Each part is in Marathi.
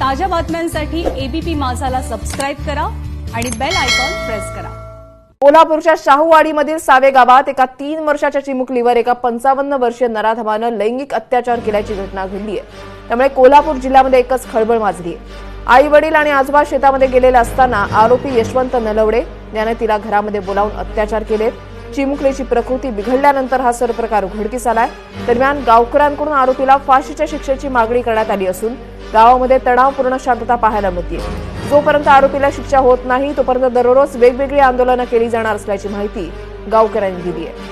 ताज्या बातम्यांसाठी एबीपी माझाला सबस्क्राईब करा आणि बेल आयकॉन प्रेस करा. कोल्हापूरच्या शाहूवाडीमधील सावे गावात एका तीन वर्षाच्या चिमुकलीवर एका पंचावन्न वर्षीय नराधमानं लैंगिक अत्याचार केल्याची घटना घडली आहे. त्यामुळे कोल्हापूर जिल्ह्यामध्ये एकच खळबळ माजली आहे. आई वडील आणि आजोबा शेतामध्ये गेलेले असताना आरोपी यशवंत नलवडे याने तिला घरामध्ये बोलावून अत्याचार केलेत चिमुकलीची प्रकृती बिघडल्यानंतर हा सर्व प्रकार उघडकीस आलाय. दरम्यान गावकऱ्यांकडून आरोपीला फाशीच्या शिक्षेची मागणी करण्यात आली असून गावामध्ये तणावपूर्ण शांतता पाहायला मिळते जोपर्यंत आरोपीला शिक्षा होत नाही तोपर्यंत दररोज वेगवेगळी आंदोलनं केली जाणार असल्याची माहिती गावकऱ्यांनी दिली आहे.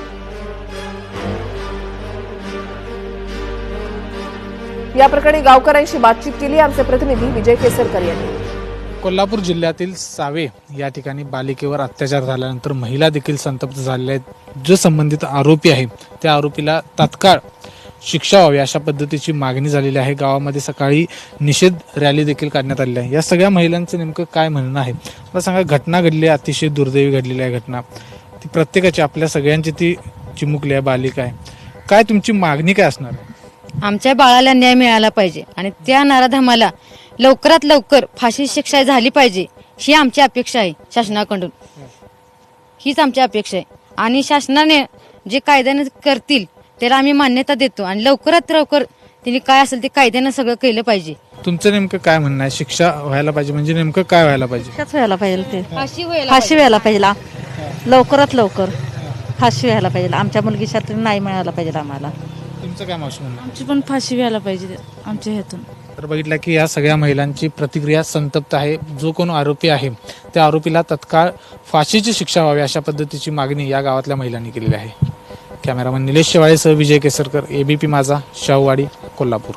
या प्रकरणी गावकऱ्यांशी बातचीत केली आमचे प्रतिनिधी विजय केसरकर यांनी. कोल्हापूर जिल्ह्यातील सावे या ठिकाणी बालिकेवर अत्याचार झाल्यानंतर महिला देखील संतप्त झालेल्या आहेत. जो संबंधित आरोपी आहे त्या आरोपीला तात्काळ शिक्षा व्हावी अशा पद्धतीची मागणी झालेली आहे. गावामध्ये सकाळी निषेध रॅली देखील काढण्यात आलेली आहे. या सगळ्या महिलांचं नेमकं काय म्हणणं आहे? मला सांगा घटना घडली आहे अतिशय दुर्दैवी घडलेली आहे घटना. ती प्रत्येकाची आपल्या सगळ्यांची ती चिमुकली आहे बालिका आहे. काय तुमची मागणी काय असणार आहे? आमच्या बाळाला न्याय मिळाला पाहिजे आणि त्या नराधमाला लवकरात लवकर फाशी शिक्षा झाली पाहिजे ही आमची अपेक्षा आहे शासनाकडून. हीच आमची अपेक्षा आहे. आणि शासनाने जे कायद्याने करतील त्याला आम्ही मान्यता देतो आणि लवकरात लवकर तिने काय असेल ते कायद्यानं सगळं केलं पाहिजे. तुमचं नेमकं काय म्हणणं आहे? शिक्षा व्हायला पाहिजे म्हणजे नेमकं काय व्हायला पाहिजे? व्हायला पाहिजे ते. फाशी व्हायला फाशी व्हायला पाहिजे. लवकरात लवकर फाशी व्हायला पाहिजे. आमच्या मुलगीच्या तरी नाही मिळायला पाहिजे आम्हाला. तुमचं काय मावशी म्हणणं आहे? आमची पण फाशी व्हायला पाहिजे आमच्या ह्यातून. तर बघितलं की या सगळ्या महिलांची प्रतिक्रिया संतप्त आहे. जो कोण आरोपी आहे त्या आरोपीला तत्काळ फाशीची शिक्षा व्हावी अशा पद्धतीची मागणी या गावातल्या महिलांनी केलेली आहे. कॅमेरामन निलेश शेवाळेसह विजय केसरकर एबीपी माझा शाहूवाडी कोल्हापूर.